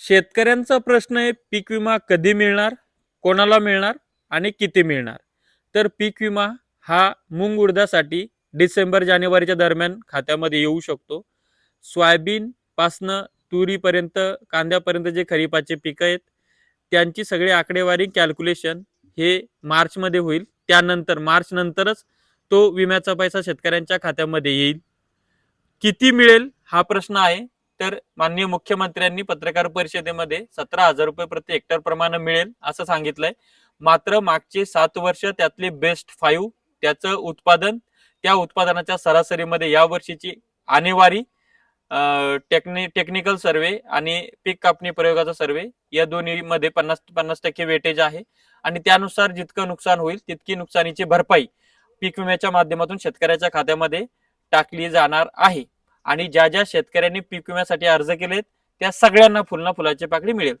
शेतकऱ्यांचा प्रश्न आहे पीक विमा कधी मिळणार कोणाला मिळणार आणि किती मिळणार? तर पीक विमा हा मूग उडदासाठी डिसेंबर जानेवारीच्या दरम्यान खात्यामध्ये येऊ शकतो. सोयाबीनपासनं तुरीपर्यंत कांद्यापर्यंत जे खरीपाचे पिकं आहेत त्यांची सगळी आकडेवारी कॅल्क्युलेशन हे मार्चमध्ये होईल. त्यानंतर मार्च नंतरच तो विम्याचा पैसा शेतकऱ्यांच्या खात्यामध्ये येईल. किती मिळेल हा प्रश्न आहे तर माननीय मुख्यमंत्र्यांनी पत्रकार परिषदेमध्ये सतरा हजार रुपये प्रति हेक्टर प्रमाणे मिळेल असं सांगितलंय. मात्र मागचे सात वर्ष त्यातले बेस्ट फाईव्ह त्याचं उत्पादन त्या उत्पादनाच्या सरासरीमध्ये या वर्षीची आणेवारी टेक्नि टेक्निकल सर्वे आणि पीक कापणी प्रयोगाचा सर्वे या दोन्हीमध्ये पन्नास पन्नास टक्के वेटेज आहे. आणि त्यानुसार जितकं नुकसान होईल तितकी नुकसानीची भरपाई पीक विम्याच्या माध्यमातून शेतकऱ्याच्या खात्यामध्ये टाकली जाणार आहे. आणि ज्या ज्या शेतकऱ्यांनी पीक विम्यासाठी अर्ज केलेत त्या सगळ्यांना फुलना फुलाची पाकळी मिळेल.